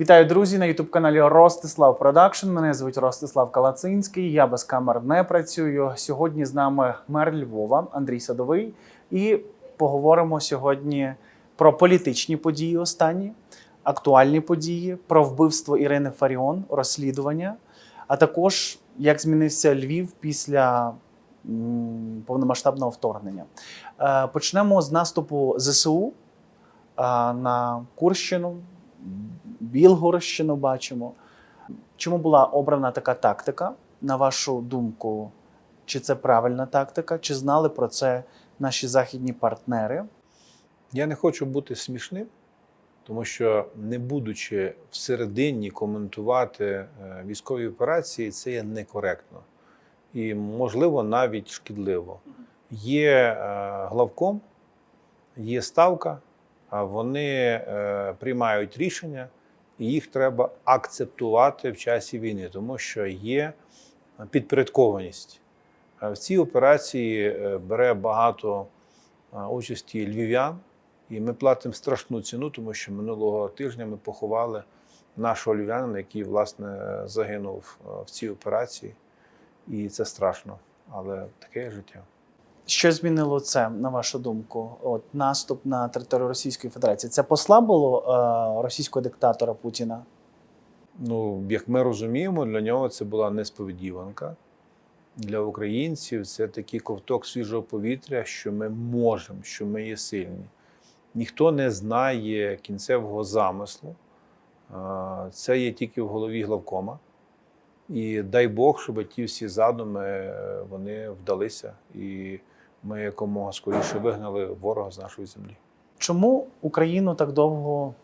Вітаю, друзі, на ютуб-каналі Ростислав Продакшн. Мене звуть Ростислав Калацинський. Я без камер не працюю. Сьогодні з нами мер Львова Андрій Садовий. І поговоримо сьогодні про політичні події останні, актуальні події, про вбивство Ірини Фаріон, розслідування, а також як змінився Львів після повномасштабного вторгнення. Е, Почнемо з наступу ЗСУ е, на Курщину, Білгородщину бачимо. Чому була обрана така тактика? На вашу думку, чи це правильна тактика? Чи знали про це наші західні партнери? Я не хочу бути смішним, тому що, не будучи всередині коментувати е, військові операції, це є некоректно і, можливо, навіть шкідливо. Є е, главком, є ставка, вони е, приймають рішення, їх треба акцептувати в часі війни, тому що є підпорядкованість. Е, В цій операції е, бере багато е, участі львів'ян. І ми платимо страшну ціну, тому що минулого тижня ми поховали нашого львів'янина, який власне загинув в цій операції. І це страшно, але таке життя. Що змінило це, на вашу думку? От наступ на територію Російської Федерації. Це послабило е, російського диктатора Путіна? Ну, як ми розуміємо, для нього це була несподіванка. Для українців це такий ковток свіжого повітря, що ми можемо, що ми є сильні. Ніхто не знає кінцевого замислу. Е, Це є тільки в голові главкома. І дай Бог, щоб ті всі задуми е, вони вдалися, і ми якомога скоріше вигнали ворога з нашої землі. Чому Україну так довго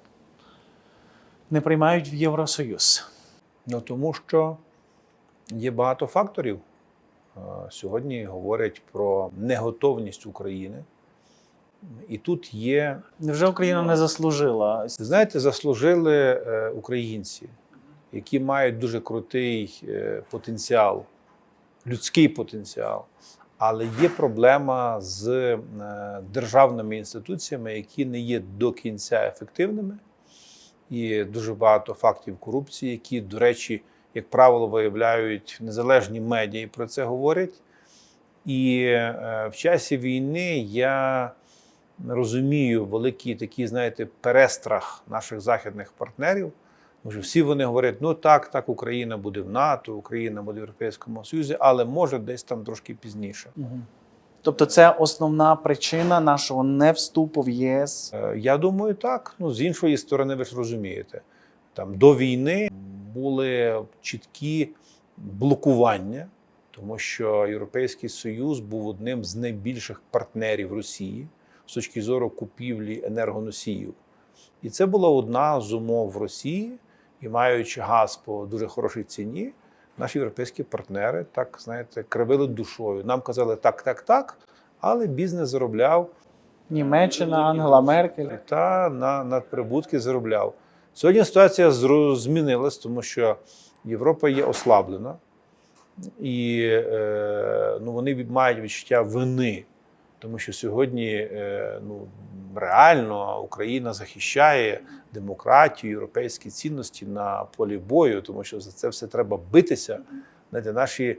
не приймають в Євросоюз? Ну тому що є багато факторів. Сьогодні говорять про неготовність України. І тут є, Невже Україна не заслужила? знаєте, заслужили е, українці, які мають дуже крутий е, потенціал, людський потенціал. Але є проблема з е, державними інституціями, які не є до кінця ефективними. І дуже багато фактів корупції, які, до речі, як правило, виявляють незалежні медіа про це говорять. І е, в часі війни я розумію великий такий, знаєте, перестрах наших західних партнерів. Що всі вони говорять: ну так, так, Україна буде в НАТО, Україна буде в Європейському Союзі, але може десь там трошки пізніше. Угу. Тобто, це основна причина нашого невступу в ЄС. Е, Я думаю, так. Ну, з іншої сторони, ви ж розумієте, там до війни були чіткі блокування, тому що Європейський Союз був одним з найбільших партнерів Росії з точки зору купівлі енергоносіїв. І це була одна з умов Росії, і маючи газ по дуже хорошій ціні, наші європейські партнери так знаєте кривили душою. Нам казали так, так, так, але бізнес заробляв Німеччина, Ангела Меркель. та на надприбутки заробляв. Сьогодні ситуація змінилась, тому що Європа є ослаблена, і е, ну, вони мають відчуття вини, тому що сьогодні е, ну, реально Україна захищає демократію, європейські цінності на полі бою, тому що за це все треба битися. Знаєте, наші е,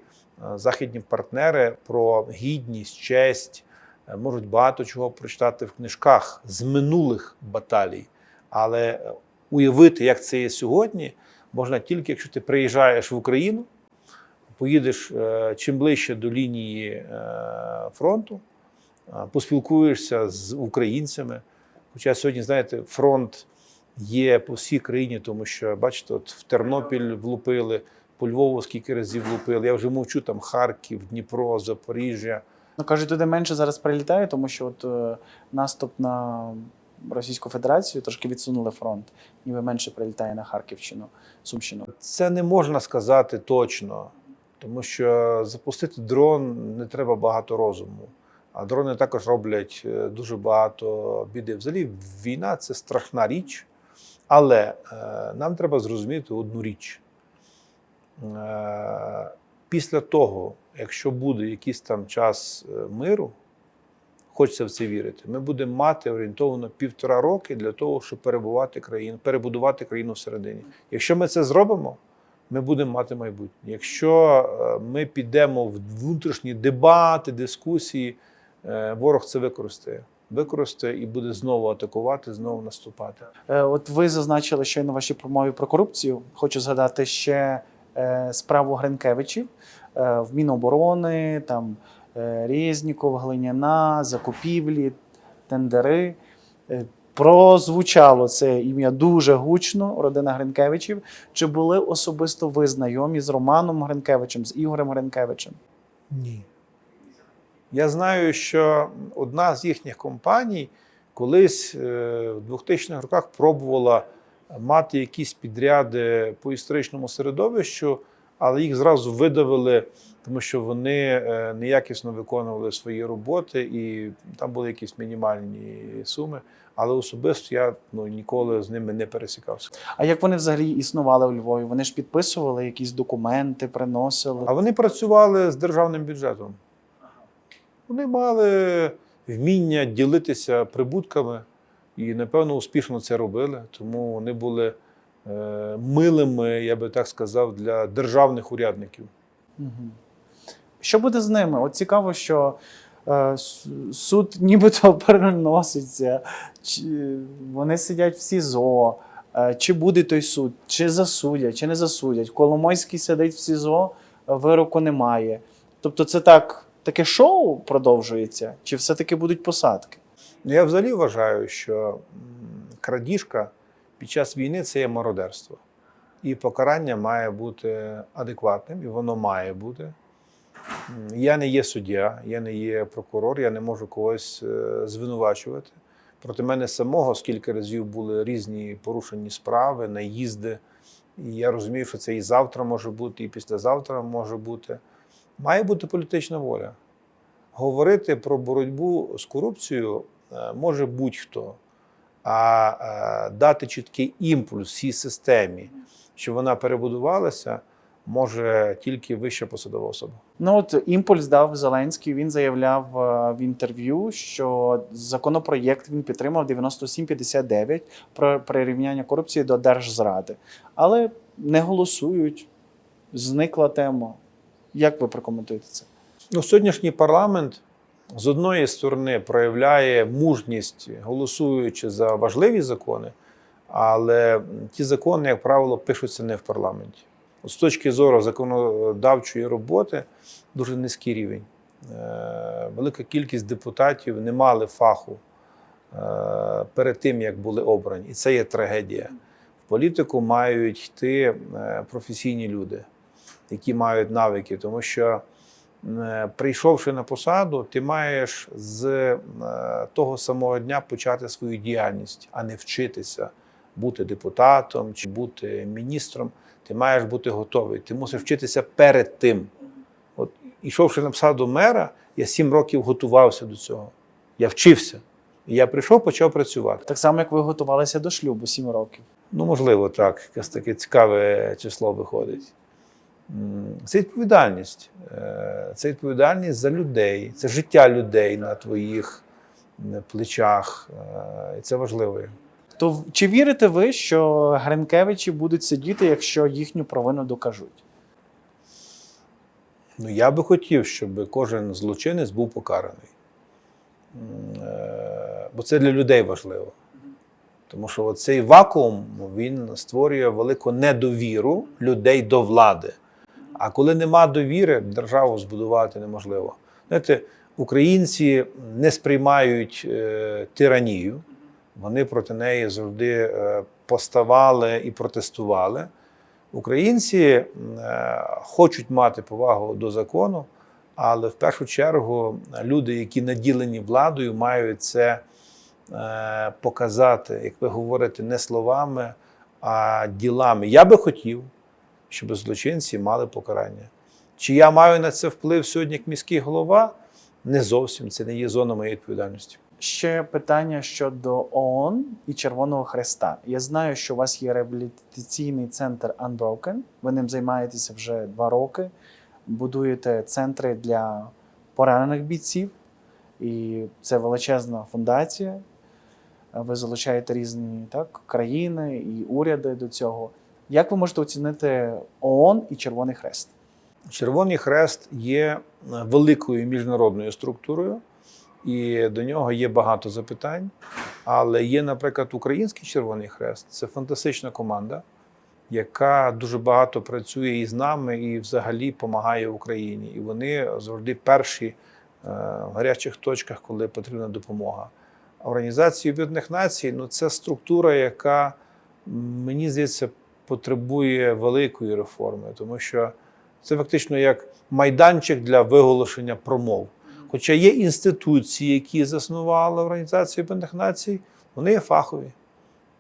західні партнери про гідність, честь е, можуть багато чого прочитати в книжках з минулих баталій. Але е, уявити, як це є сьогодні, можна тільки, якщо ти приїжджаєш в Україну, поїдеш чим ближче до лінії фронту, поспілкуєшся з українцями. Хоча сьогодні, знаєте, фронт є по всій країні, тому що, бачите, от в Тернопіль влупили, по Львову скільки разів влупили. Я вже мовчу там Харків, Дніпро, Запоріжжя. Ну кажуть, туди менше зараз прилітає, тому що от е, наступ на Російську Федерацію трошки відсунули фронт, ніби менше прилітає на Харківщину, Сумщину. Це не можна сказати точно, тому що запустити дрон не треба багато розуму. А дрони також роблять е, дуже багато біди. Взагалі, війна це страшна річ, але е, нам треба зрозуміти одну річ. Е, після того, якщо буде якийсь там час миру, хочеться в це вірити. Ми будемо мати орієнтовно півтора роки для того, щоб перебувати країну, перебудувати країну всередині. Якщо ми це зробимо, ми будемо мати майбутнє. Якщо ми підемо в внутрішні дебати, дискусії, ворог це використає. Використає і буде знову атакувати, знову наступати. Е, От ви зазначили щойно в вашій промові про корупцію. Хочу згадати ще е, справу Гринкевичів е, в Міноборони, там е, Резніков, Глиняна, закупівлі, тендери. Е, Прозвучало це ім'я дуже гучно, родина Гринкевичів. Чи були особисто ви знайомі з Романом Гринкевичем, з Ігорем Гринкевичем? Ні. Я знаю, що одна з їхніх компаній колись е, в 2000-х роках пробувала мати якісь підряди по історичному середовищу, але їх зразу видавили, тому що вони е, неякісно виконували свої роботи, і там були якісь мінімальні суми. Але особисто я ну, ніколи з ними не пересікався. А як вони взагалі існували у Львові? Вони ж підписували якісь документи, приносили. А вони працювали з державним бюджетом. Вони мали вміння ділитися прибутками і, напевно, успішно це робили. Тому вони були е, милими, я би так сказав, для державних урядників. Що буде з ними? От цікаво, що е, суд нібито переноситься, вони сидять в СІЗО. Е, Чи буде той суд, чи засудять, чи не засудять. Коломойський сидить в СІЗО, вироку немає. Тобто, це так, таке шоу продовжується, чи все-таки будуть посадки? Ну, Я взагалі вважаю, що крадіжка під час війни це є мародерство. І покарання має бути адекватним, і воно має бути. Я не є суддя, я не є прокурор, я не можу когось е, звинувачувати. Проти мене самого скільки разів були різні порушені справи, наїзди. І я розумію, що це і завтра може бути, і післязавтра може бути. Має бути політична воля говорити про боротьбу з корупцією е, може будь-хто, а е, дати чіткий імпульс всій системі, щоб вона перебудувалася, може тільки вища посадова особа. Ну от імпульс дав Зеленський. Він заявляв е, в інтерв'ю, що законопроєкт він підтримав 9759 про прирівняння корупції до держзради, але не голосують. Зникла тема. Як ви прокоментуєте це? Ну, сьогоднішній парламент з одної сторони проявляє мужність, голосуючи за важливі закони, але ті закони, як правило, пишуться не в парламенті. От з точки зору законодавчої роботи дуже низький рівень. Е, Велика кількість депутатів не мали фаху е, перед тим, як були обрані. І це є трагедія. В політику мають йти е, професійні люди, які мають навики, тому що е, прийшовши на посаду, ти маєш з е, того самого дня почати свою діяльність, а не вчитися бути депутатом чи бути міністром. Ти маєш бути готовий. Ти мусиш вчитися перед тим. От, ішовши на посаду мера, я сім років готувався до цього. Я вчився. І я прийшов, почав працювати. Так само, як ви готувалися до шлюбу 7 років. Ну, можливо, так, якесь таке цікаве число виходить. Це відповідальність. Е, Це відповідальність за людей, це життя людей на твоїх плечах. Е, І це важливо. То чи вірите ви, що Гринкевичі будуть сидіти, якщо їхню провину докажуть? Ну, я би хотів, щоб кожен злочинець був покараний. Е, Бо це для людей важливо. Тому що цей вакуум він створює велику недовіру людей до влади. А коли нема довіри, державу збудувати неможливо. Знаєте, українці не сприймають е, тиранію, вони проти неї завжди е, поставали і протестували. Українці е, хочуть мати повагу до закону, але в першу чергу люди, які наділені владою, мають це е, показати, як ви говорите, не словами, а ділами. Я би хотів, щоб злочинці мали покарання. Чи я маю на це вплив сьогодні як міський голова? Не зовсім це не є зона моєї відповідальності. Ще питання щодо ООН і Червоного Хреста. Я знаю, що у вас є реабілітаційний центр Unbroken. Ви ним займаєтеся вже два роки. Будуєте центри для поранених бійців. І це величезна фундація. Ви залучаєте різні так, країни і уряди до цього. Як ви можете оцінити ООН і Червоний Хрест? Червоний Хрест є е, великою міжнародною структурою, і до нього є багато запитань. Але є, наприклад, Український Червоний Хрест це фантастична команда, яка дуже багато працює і з нами, і взагалі допомагає Україні. І вони завжди перші е, в гарячих точках, коли потрібна допомога. Організація Об'єднаних Націй ну, це структура, яка, мені здається, потребує великої реформи, тому що це фактично як майданчик для виголошення промов. Хоча є інституції, які заснували Організацію Об'єднаних Націй, вони є фахові.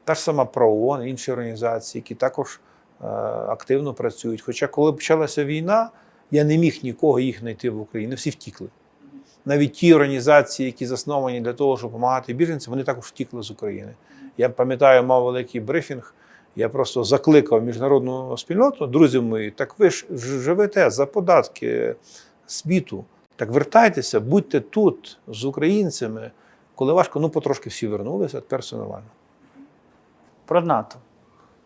Та ж сама ПРООН, інші організації, які також е, активно працюють. Хоча, коли почалася війна, я не міг нікого їх знайти в Україні. Всі втікли. Навіть ті організації, які засновані для того, щоб допомагати біженцям, вони також втікли з України. Я пам'ятаю, мав великий брифінг. Я просто закликав міжнародну спільноту, друзі мої, так ви ж живете за податки світу. Так вертайтеся, будьте тут з українцями. Коли важко, ну потрошки всі вернулися, тепер все нормально. Про НАТО.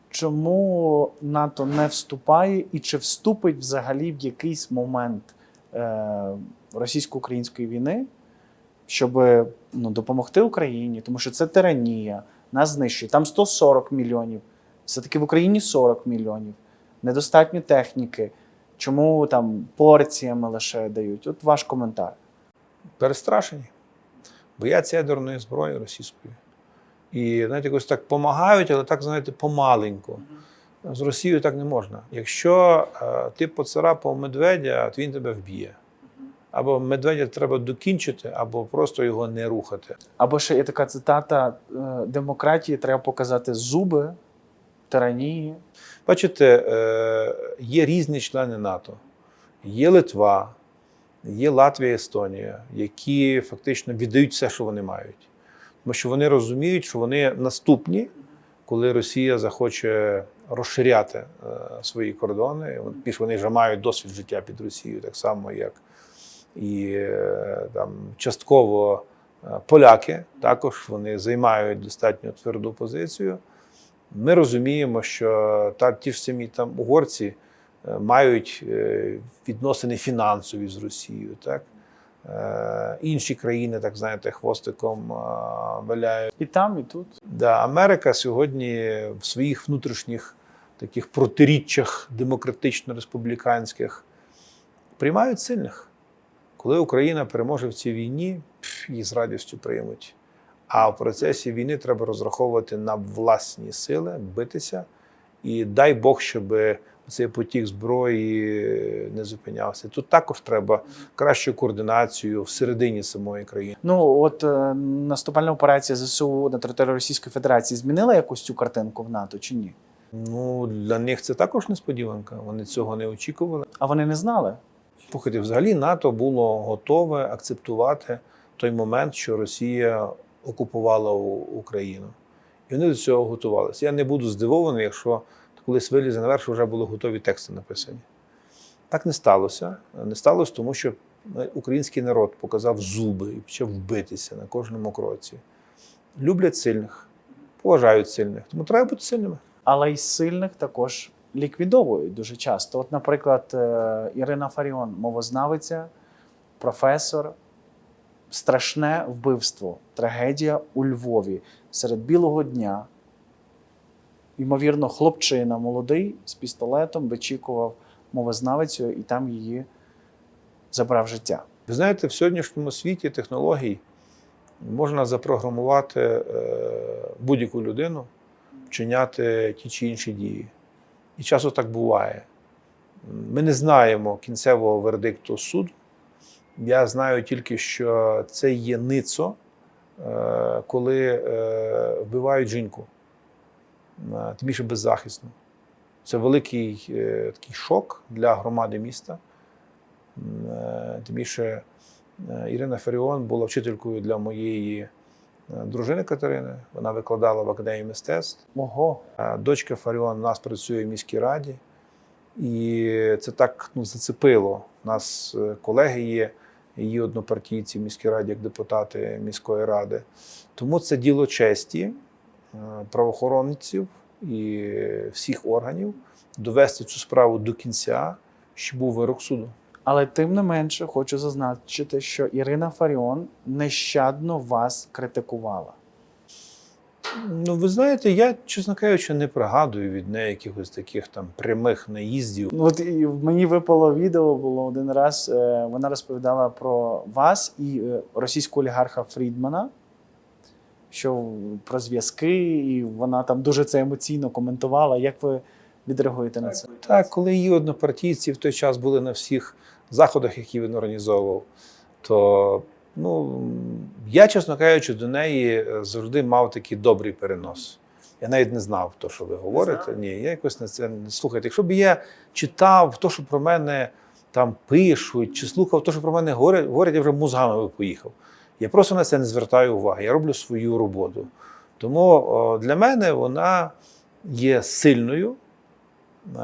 Чому НАТО не вступає і чи вступить взагалі в якийсь момент е, російсько-української війни, щоб ну, допомогти Україні, тому що це тиранія, нас знищує. Там 140 мільйонів, все-таки в Україні 40 мільйонів, недостатньо техніки. Чому там порціями лише дають? От ваш коментар. Перестрашені, бояться ядерної зброї російської. І знаєте, якось так допомагають, але так, знаєте, помаленьку. З Росією так не можна. Якщо е, ти поцарапав медведя, то він тебе вб'є. Або медведя треба докінчити, або просто його не рухати. Або ще є така цитата: е, демократії треба показати зуби, тиранії. Бачите, е, є різні члени НАТО. Є Литва, є Латвія, Естонія, які фактично віддають все, що вони мають. Тому що вони розуміють, що вони наступні, коли Росія захоче розширяти е, свої кордони. Більш вони вже мають досвід життя під Росією, так само, як і е, там, частково поляки, також вони займають достатньо тверду позицію. Ми розуміємо, що та, ті ж самі там угорці е, мають е, відносини фінансові з Росією. Так? Е, Інші країни, так знаєте, хвостиком валяють. І там, і тут. Да, Америка сьогодні в своїх внутрішніх таких протиріччях демократично-республіканських приймають сильних. Коли Україна переможе в цій війні, її з радістю приймуть. А в процесі війни треба розраховувати на власні сили, битися. І дай Бог, щоб цей потік зброї не зупинявся. Тут також треба кращу координацію всередині самої країни. Ну, от е, наступальна операція ЗСУ на території Російської Федерації змінила якось цю картинку в НАТО чи ні? Ну, для них це також несподіванка. Вони цього не очікували. А вони не знали? Слухайте, взагалі НАТО було готове акцептувати той момент, що Росія окупувала Україну. І вони до цього готувалися. Я не буду здивований, якщо колись вилізе наверх, що вже були готові тексти написані. Так не сталося. Не сталося, тому що е, український народ показав зуби і почав битися на кожному кроці. Люблять сильних, поважають сильних. Тому треба бути сильними. Але й сильних також ліквідовують дуже часто. От, наприклад, е, Ірина Фаріон, мовознавиця, професор, страшне вбивство, трагедія у Львові серед білого дня. Ймовірно, хлопчина молодий з пістолетом вичікував мовознавицю і там її забрав життя. Ви знаєте, в сьогоднішньому світі технологій можна запрограмувати е, будь-яку людину вчиняти ті чи інші дії. І часто так буває. Ми не знаємо кінцевого вердикту суду. Я знаю тільки, що це є ницо, е, коли е, вбивають жінку, е, тим більше беззахисну. Це великий такий шок для громади міста. Тим більше Ірина Фаріон була вчителькою для моєї дружини Катерини. Вона викладала в академії мистецтв. Ого, Е, Дочка Фаріон у нас працює в міській раді, і це так ну, зацепило. У нас колеги є, її однопартійці в міській раді як депутати міської ради. Тому це діло честі е, правоохоронців і всіх органів довести цю справу до кінця, щоб був вирок суду. Але тим не менше хочу зазначити, що Ірина Фаріон нещадно вас критикувала. Ну, ви знаєте, я, чесно кажучи, не пригадую від неї якихось таких там прямих наїздів. Ну, От і мені випало відео було один раз. е, Вона розповідала про вас і е, російського олігарха Фрідмана, що про зв'язки, і вона там дуже це емоційно коментувала. Як ви відреагуєте на це? Так, коли її однопартійці в той час були на всіх заходах, які він організовував, то ну, я, чесно кажучи, до неї е, завжди мав такий добрий перенос. Я навіть не знав то, що ви говорите. Ні, я якось на це не слухайте. Якщо б я читав то, що про мене там пишуть, чи слухав то, що про мене говорять, говорять, я вже мозгами би поїхав. Я просто на це не звертаю уваги. Я роблю свою роботу. Тому о, для мене вона є сильною е,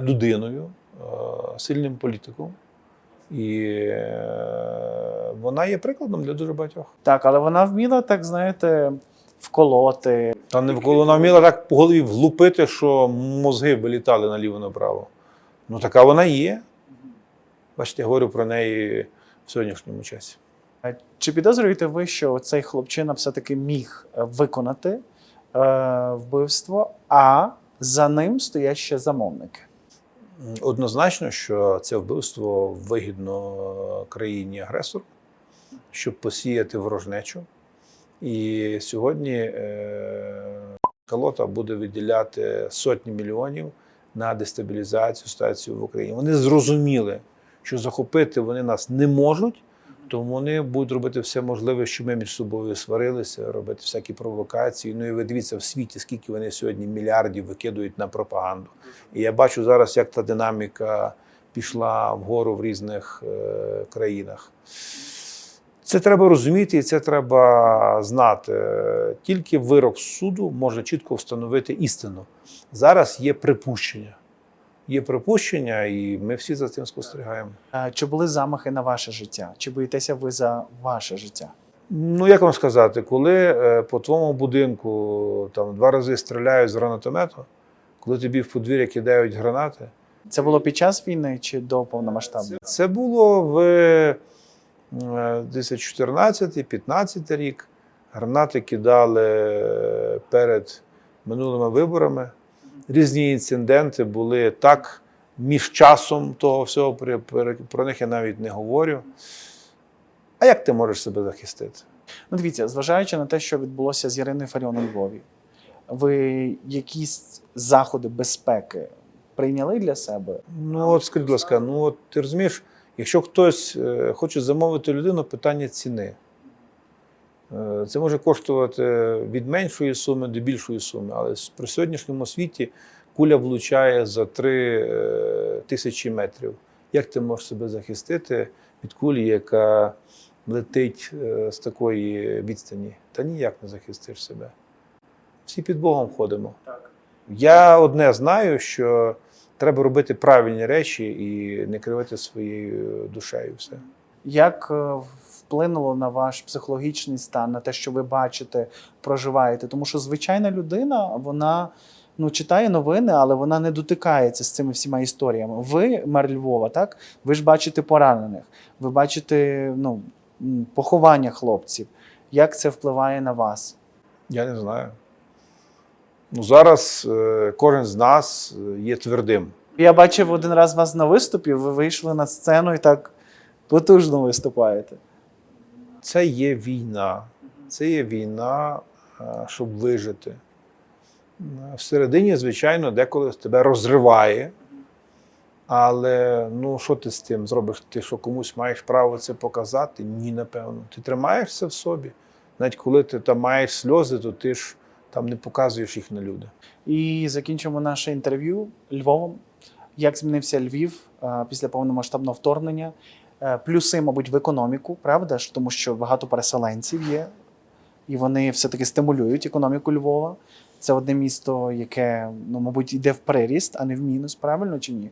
людиною, е, сильним політиком. І е, вона є прикладом для дуже багатьох. Так, але вона вміла так, знаєте, вколоти. Та не коли вона вміла так по голові влупити, що мозги вилітали наліво-направо. Ну, така вона є. Бачите, я говорю про неї в сьогоднішньому часі. Чи підозрюєте ви, що цей хлопчина все-таки міг е, виконати е, вбивство, а за ним стоять ще замовники? Однозначно, що це вбивство вигідно країні-агресору, щоб посіяти ворожнечу. І сьогодні е, Калота буде виділяти сотні мільйонів на дестабілізацію ситуації в Україні. Вони зрозуміли, що захопити вони нас не можуть, тому вони будуть робити все можливе, щоб ми між собою сварилися, робити всякі провокації. Ну і ви дивіться в світі, скільки вони сьогодні мільярдів викидують на пропаганду. І я бачу зараз, як та динаміка пішла вгору в різних е, країнах. Це треба розуміти і це треба знати. Тільки вирок суду може чітко встановити істину. Зараз є припущення. Є припущення, і ми всі за цим спостерігаємо. Е, Чи були замахи на ваше життя? Чи боїтеся ви за ваше життя? Ну, як вам сказати, коли е, по твоєму будинку там два рази стріляють з гранатомету, коли тобі в подвір'я кидають гранати, Це було під час війни чи до повномасштабної? Це було в е, 2014-15 рік. Гранати кидали е, перед минулими виборами. Різні інциденти були так між часом того всього, про них я навіть не говорю. А як ти можеш себе захистити? Ну, дивіться, зважаючи на те, що відбулося з Іриною Фаріон у Львові, ви якісь заходи безпеки прийняли для себе? Ну, от скажіть, будь ласка, ну от ти розумієш, якщо хтось е, хоче замовити людину, питання ціни. Е, Це може коштувати від меншої суми до більшої суми, але при сьогоднішньому світі куля влучає за 3 е, тисячі метрів. Як ти можеш себе захистити від кулі, яка летить е, з такої відстані? Та ніяк не захистиш себе. Всі під Богом ходимо. Так. Я одне знаю, що треба робити правильні речі і не кривити своєю душею все. Як е, вплинуло на ваш психологічний стан, на те, що ви бачите, проживаєте? Тому що звичайна людина, вона ну, читає новини, але вона не дотикається з цими всіма історіями. Ви, мер Львова, так? Ви ж бачите поранених, ви бачите ну, поховання хлопців. Як це впливає на вас? Я не знаю. Ну, зараз е, кожен з нас е, є твердим. Я бачив один раз вас на виступі, ви вийшли на сцену і так потужно виступаєте. Це є війна. Це є війна, е, щоб вижити. Е, Всередині, звичайно, деколи тебе розриває. Але ну, що ти з тим зробиш? Ти що комусь маєш право це показати? Ні, напевно. Ти тримаєшся в собі. Навіть коли ти там маєш сльози, то ти ж там не показуєш їх на люди. І закінчимо наше інтерв'ю Львовом. Як змінився Львів е, після повномасштабного вторгнення? Е, Плюси, мабуть, в економіку, правда ж, тому що багато переселенців є, і вони все-таки стимулюють економіку Львова. Це одне місто, яке, ну, мабуть, йде в приріст, а не в мінус, правильно чи ні?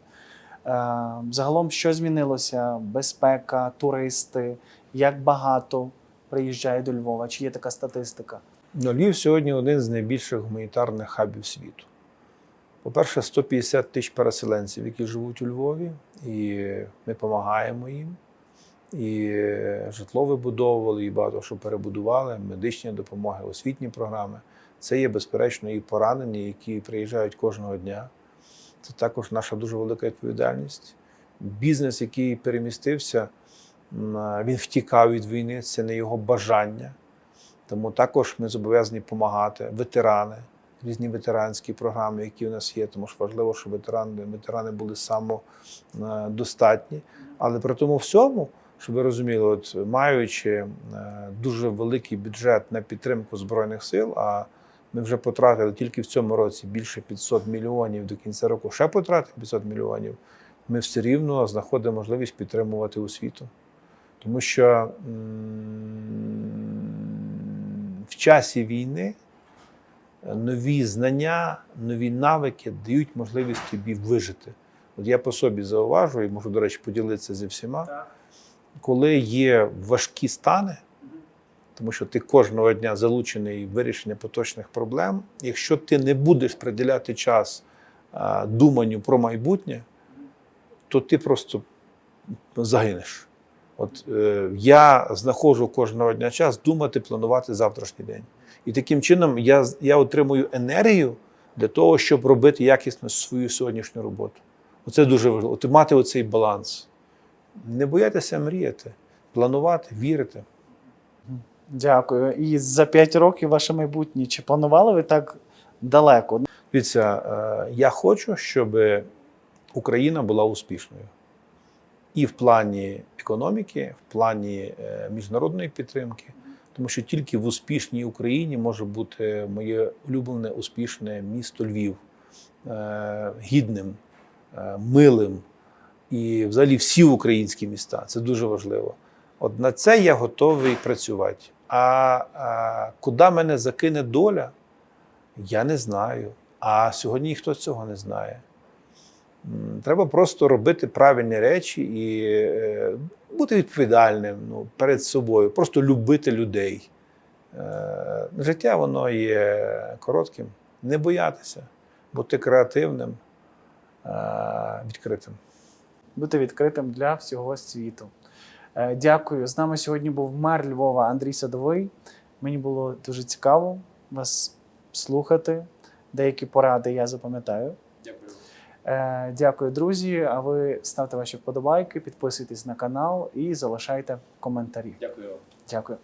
Загалом, що змінилося? Безпека, туристи, як багато приїжджає до Львова? Чи є така статистика? Ну, Львів сьогодні один з найбільших гуманітарних хабів світу. По-перше, 150 тисяч переселенців, які живуть у Львові, і ми допомагаємо їм. І житло вибудовували, і багато що перебудували, медичні допомоги, освітні програми. Це є, безперечно, і поранені, які приїжджають кожного дня. Це також наша дуже велика відповідальність. Бізнес, який перемістився, він втікав від війни, це не його бажання. Тому також ми зобов'язані допомагати. Ветерани, різні ветеранські програми, які у нас є. Тому що важливо, щоб ветерани, ветерани були самодостатні. Але при тому всьому, щоб ви розуміли, от маючи е, дуже великий бюджет на підтримку збройних сил, а ми вже потратили тільки в цьому році більше 500 мільйонів до кінця року, ще потратимо 500 мільйонів. Ми все рівно знаходимо можливість підтримувати освіту. Тому що в часі війни нові знання, нові навики дають можливість тобі вижити. От я по собі зауважу, і можу, до речі, поділитися зі всіма, коли є важкі стани, тому що ти кожного дня залучений в вирішення поточних проблем. Якщо ти не будеш приділяти час думанню про майбутнє, то ти просто загинеш. От е, я знаходжу кожного дня час думати, планувати завтрашній день. І таким чином я, я отримую енергію для того, щоб робити якісно свою сьогоднішню роботу. Оце дуже важливо. От мати оцей баланс. Не боятися мріяти, планувати, вірити. Дякую. І за 5 років ваше майбутнє. Чи планували ви так далеко? Дивіться, е, я хочу, щоб Україна була успішною. І в плані економіки, в плані е, міжнародної підтримки. Тому що тільки в успішній Україні може бути моє улюблене успішне місто Львів е, гідним, е, милим і взагалі всі українські міста. Це дуже важливо. От на це я готовий працювати. А, а куди мене закине доля, я не знаю. А сьогодні ніхто цього не знає. Треба просто робити правильні речі і е, бути відповідальним ну, перед собою, просто любити людей. Е, життя воно є коротким. Не боятися, бути креативним, е, відкритим. Бути відкритим для всього світу. Дякую. З нами сьогодні був мер Львова Андрій Садовий. Мені було дуже цікаво вас слухати. Деякі поради я запам'ятаю. Дякую. Е, Дякую, друзі. А ви ставте ваші вподобайки, підписуйтесь на канал і залишайте коментарі. Дякую. Дякую.